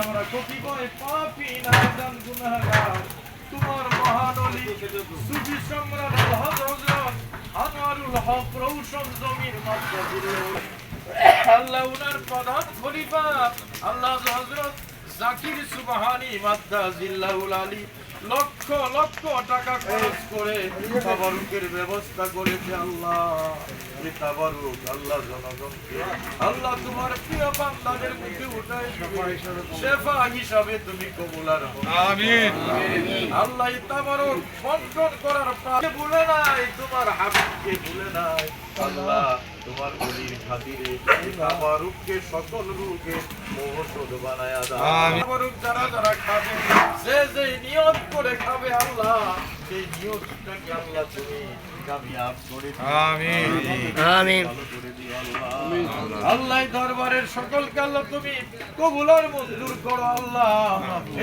আমরা কতিপয় পাপী নাদান গুনাহগার তোমার মহান অলি সুফি সম্রাট আলহাজ হযরত আনোয়ারুল হক রৌশন জমির মাদ্রাসুল আল্লাহ উনার প্রধান খলিফা আল্লাহ হযরত জাকির সুবহানি আলী লক্ষ লক্ষ টাকা খরচ করে তাবারুকের ব্যবস্থা করেছে আল্লাহ। তাবারুক আল্লাহ জনগণকে আল্লাহ তোমার প্রিয় বান্দাদের উঠায় শেফা হিসাবে তুমি কবুলার আমিন। আল্লাহ তাবারুক বন্টন করার ভুলে নাই তোমার হাবিবকে ভুলে নাই। আল্লাহ তোমার গলির খাতিরে তাবারুককে সকল রূপে মহসুদ বানায় দাও। তাবারুক যারা যারা খাবে যে যে নিয়ত করে খাবে আল্লাহ সেই নিয়তটাকে আল্লাহ তুমি কামিয়াব করে দিও। আমিন। আমিন। ভালো করে দিও আল্লাহ আল্লাহ দরবারের সকলকে আল্লাহ তুমি কবুলার মঞ্জুর করো আল্লাহ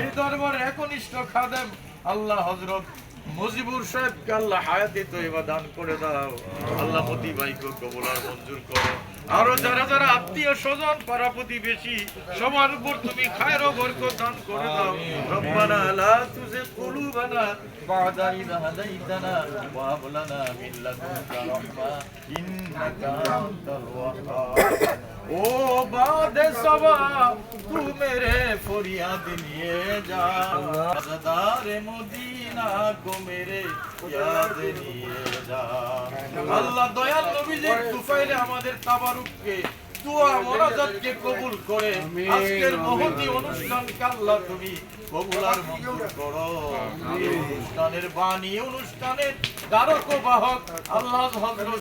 এই দরবারের একনিষ্ঠ খাদেম আল্লাহ হজরত মুজিবুর সাহেবকে আল্লাহ হায়াতে তৈবা দান করে দাও। আল্লাহ মতি ভাইকে কবুলার মঞ্জুর করো। আরও যারা যারা আত্মীয় স্বজন পাড়া প্রতিবেশী সবার উপর তুমি খায়ের বরকত দান করে দাও। রব্বানা লা তুযিগ কুলুবানা বা'দা ইয হাদাইতানা ওয়া হাব লানা মিন লাদুনকা রাহমা ইন্নাকা আনতাল ওয়াহ্হাব। ও বাদে সবা তু মেরে ফরিয়াদ নিয়ে যা। সদার মদিনা গো মেরে ইয়াদ নিয়ে যা। আল্লাহ দয়াল নবীজির তুফাইলে আমাদের তাবারুককে দোয়া মোনাজাতকে কবুল করে। আজকের মহতি অনুষ্ঠান কাল্লা তুমি কবুলার মঞ্জুর করো। এই অনুষ্ঠানের বাণী অনুষ্ঠানের দ্বারক বাহক আল্লাহ হযরত